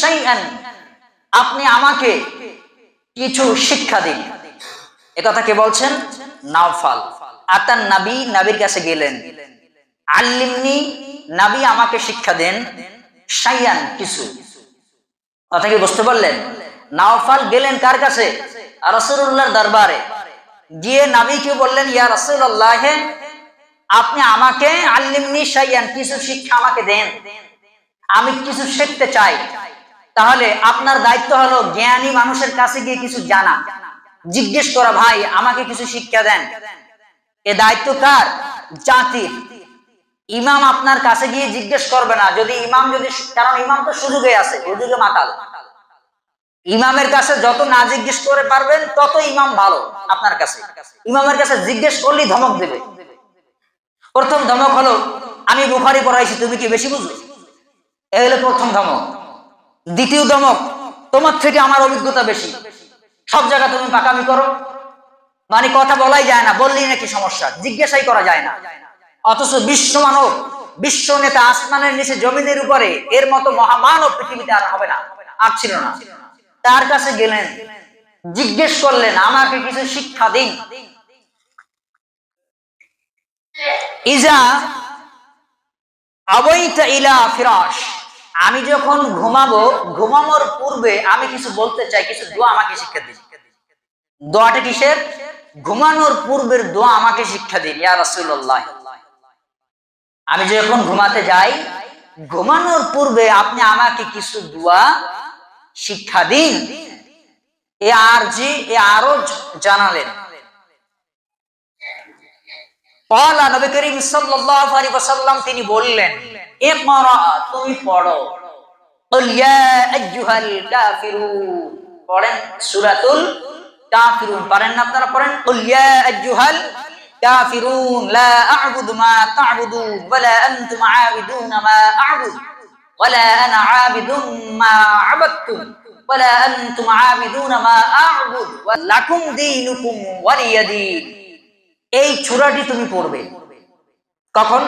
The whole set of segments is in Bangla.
শাইআন আপনি আমাকে কিছু শিক্ষা দিন। একথা কে বলছেন? নাওফাল। আতান নবী, নবীর কাছে গেলেন। আল্লিমনি নবী আমাকে শিক্ষা দেন শাইয়ান কিছু কথা কি বুঝতে পারলেন? নাওফাল গেলেন কার কাছে? রসুল্লাহর দরবারে। গিয়ে নবীকে বললেন, ইয়া রসুল্লাহ আপনি আমাকে আল্লিমনি কিছু শিক্ষা আমাকে দেন। আমি কিছু শিখতে চাই। তাহলে আপনার দায়িত্ব হলো জ্ঞানী মানুষের কাছে গিয়ে কিছু জানা। জিজ্ঞেস করা, ভাই, আমাকে কিছু শিক্ষা দেন। এ দায়িত্ব কার? জাতির। ইমাম আপনার কাছে গিয়ে জিজ্ঞেস করবে না। যদি ইমাম, যদি কারণ ইমাম তো সুযোগে আছে, সুযোগে মাতাল। ইমামের কাছে যত না জিজ্ঞেস করে পারবেন, তত ইমাম ভালো আপনার কাছে। ইমামের কাছে জিজ্ঞেস করলেই ধমক দেবে। প্রথম ধমক হলো, আমি বুখারি পড়াইছি, তুমি কি বেশি বুঝো? এ হলো প্রথম ধমক। দ্বিতীয় ধমক, তোমার থেকে আমার অভিজ্ঞতা বেশি। সব জায়গা তুমি পাকামি করো। মানে কথা বলাই যায় না, বললেই নাকি সমস্যা, জিজ্ঞাসাই করা যায় না। অথচ বিশ্ব মানব, বিশ্ব নেতা আসমানের নিচে জমিনের উপরে এর মতো মহামানব পৃথিবীতে আর হবে না, আর ছিল না। তার কাছে গেলেন, জিজ্ঞেস করলেন, আমাকে কিছু শিক্ষা দিন। আমি যখন ঘুমাবো, ঘুমানোর পূর্বে আমি কিছু বলতে চাই, কিছু দোয়া আমাকে শিক্ষা দিন। দোয়াটা কিসের? ঘুমানোর পূর্বের দোয়া আমাকে শিক্ষা দিন, ইয়া রাসূলুল্লাহ। আমি যখন ঘুমাতে যাই, ঘুমানোর পূর্বে আপনি আমাকে কিছু দোয়া শিক্ষা দিন। এ আর জি, এ আরও জানালেন। قال নবী করিম সাল্লাল্লাহু আলাইহি ওয়াসাল্লাম তিনি বললেন ইকরা তুমি পড়ো قل يا ايها الكافرون পড়েন সূরাতুল কাফিরুন পারেন না আপনারা পড়েন قل يا ايها الكافرون لا اعبد ما تعبدون ولا انتم عابدون ما اعبد ولا انا عابد ما عبدتم ولا انتم عابدون ما اعبد ولكم دينكم ولي دين এই চূড়াটি তুমি পড়বে। কখন?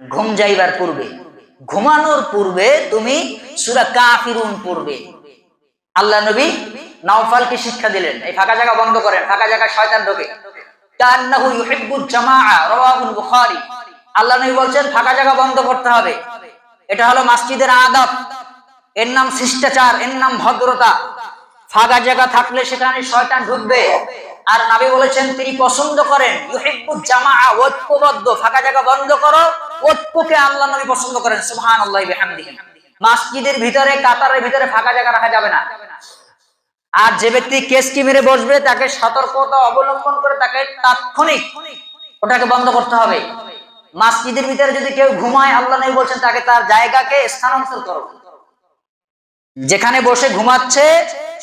ঘুম যাইবার পূর্বে। ঘুমানোর পূর্বে তুমি সুরা কাফিরুন পড়বে। আল্লাহ নবী নাওফালকে শিক্ষা দিলেন, এই ফাঁকা জায়গা বন্ধ করেন, ফাঁকা জায়গা শয়তান ঢোকে। কান্নাহু ইউহিব্বুল জামাআ, রাওয়াহুল বুখারী। আল্লাহ নবী বলছেন, ফাঁকা জায়গা বন্ধ করতে হবে। এটা হলো মসজিদের আদব। এর নাম শিষ্টাচার, এর নাম ভদ্রতা। ফাঁকা জায়গা থাকলে সেখানে শয়তান ঢুকবে। আর নবী বলেছেন, তিনি পছন্দ করেন ফাঁকা জায়গা বন্ধ করো ঐক্যকে আল্লাহ নবী পছন্দ করেন, সুবহানাল্লাহি বিহামদিহি। মসজিদের ভিতরে, কাতারের ভিতরে ফাঁকা জায়গা রাখা যাবে না। আর যে ব্যক্তি কেসকি মেরে বসবে, তাকে সতর্কতা অবলম্বন করে তাকে তাৎক্ষণিক ওটাকে বন্ধ করতে হবে। মসজিদের ভিতরে যদি কেউ ঘুমায়, আল্লাহ নবী বলছেন, তাকে তার জায়গাকে স্থানান্তর করো। যেখানে বসে ঘুমাচ্ছে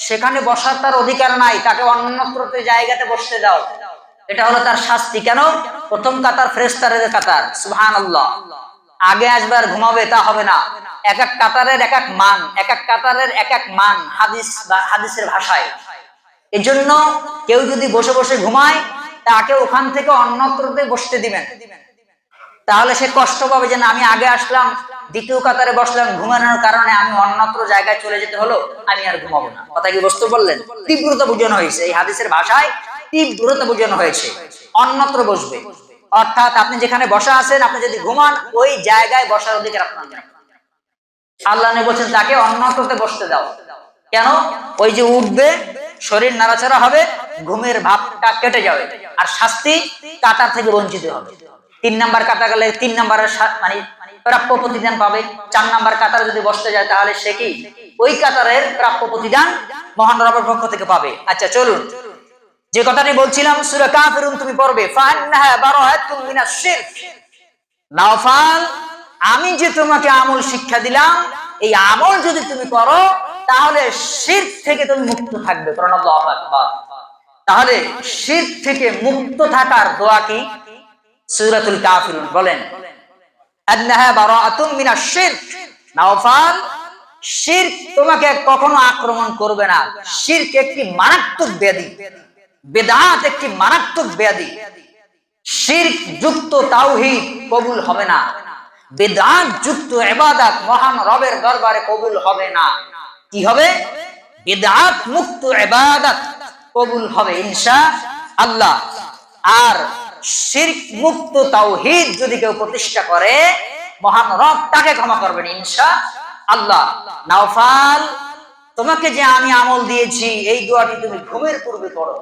সেখানে বসার তার অধিকার নাই, তাকে অন্যত্র জায়গাতে বসতে দাও। এটা হলো তার শাস্তি। কেন? প্রথম কাতার ফ্রেস্তারের কাতার। সুহান আগে আসবার ঘুমাবে, তা হবে না। এক এক কাতারের এক এক মান, এক এক কাতারের এক এক মান হাদিস বা হাদিসের ভাষায়। এই জন্য কেউ যদি বসে বসে ঘুমায়, তাকে ওখান থেকে অন্যত্রতে বসতে দিবেন। তাহলে সে কষ্ট পাবে যে না, আমি আগে আসলাম দ্বিতীয় কাতারে বসলাম, ঘুমানোর কারণে আমি অন্যত্র জায়গায় চলে যেতে হলো, আমি আর ঘুমাবো না। কথা কি বুঝতে পারলেন তীব্রতা বোঝানো হয়েছে। এই হাদিসের ভাষায় তীব্রতা বোঝানো হয়েছে। অন্যত্র বসবে। অর্থাৎ আপনি যেখানে বসা আছেন, আপনি যদি ঘুমান, ওই জায়গায় বসার অধিকার আপনার। আল্লাহ বলছেন, তাকে অন্যত্রতে বসতে দাও। কেন? ওই যে উঠবে, শরীর নাড়াচাড়া হবে, ঘুমের ভাবটা কেটে যাবে, আর শাস্তি কাতার থেকে বঞ্চিত হবে। তিন নাম্বার কাতা গেলে তিন নাম্বারের মানে প্রাপ্য প্রতিদান পাবে। চার নাম্বার কাতারে যদি বসতে যায়, তাহলে সে কি? ওই কাতারের প্রাপ্য প্রতিদান মহান রবের পক্ষ থেকে পাবে। আচ্ছা চলুন। যে কথাটি বলছিলাম, সূরা কাফিরুন তুমি পড়বে নাওফাল আমি যে তোমাকে আমল শিক্ষা দিলাম, এই আমল যদি তুমি করো, তাহলে শির থেকে তুমি মুক্ত থাকবে। তাহলে শির থেকে মুক্ত থাকার দোয়া কি? সূরাতুল কাফিরুন, বলেন। তোমাকে কখনো আক্রমণ করবে না। শিরক একটি মারাত্মক ব্যাধি। বেদাত একটি মারাত্মক ব্যাধি। শিরক যুক্ত তাওহীদ কবুল হবে না। বেদাত যুক্ত ইবাদত মহান রবের দরবারে কবুল হবে না। কি হবে? বেদাত মুক্ত ইবাদত কবুল হবে ইনশা আল্লাহ। আর শিরক মুক্ত যদি কেউ প্রতিষ্ঠা করে, মহান রব তাকে ক্ষমা করবেন, ইনশা আল্লাহ। নাওফাল, তোমাকে যে আমি আমল দিয়েছি, এই দোয়াটি তুমি ঘুমের পূর্বে পড়ো।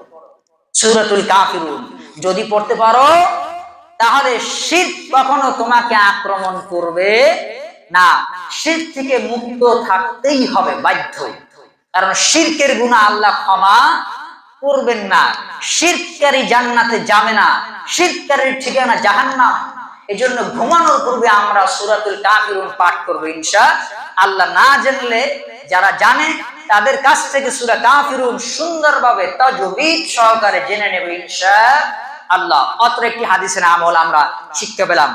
সূরাতুল কাফিরুন, যদি পড়তে পারো, তাহলে শীত কখনো তোমাকে আক্রমণ করবে না। শীত থেকে মুক্ত থাকতেই হবে, বাধ্য। কারণ শিরকের গুণা আল্লাহ ক্ষমা করবেন না। শিরকারী জান্নাতে যাবে না। শিরকারীর ঠিকানা জাহান্নাম। এই জন্য ঘুমানোর পূর্বে আমরা সূরাতুল কাফিরুন পাঠ করব ইনশা আল্লাহ। না জানলে যারা জানে, তাদের কাছ থেকে সূরা কাফিরুন সুন্দরভাবে তাজবিদ সহকারে জেনে নেবে ইনশা আল্লাহ। অত্র একটি হাদিসের আমল আমরা শিক্ষা পেলাম।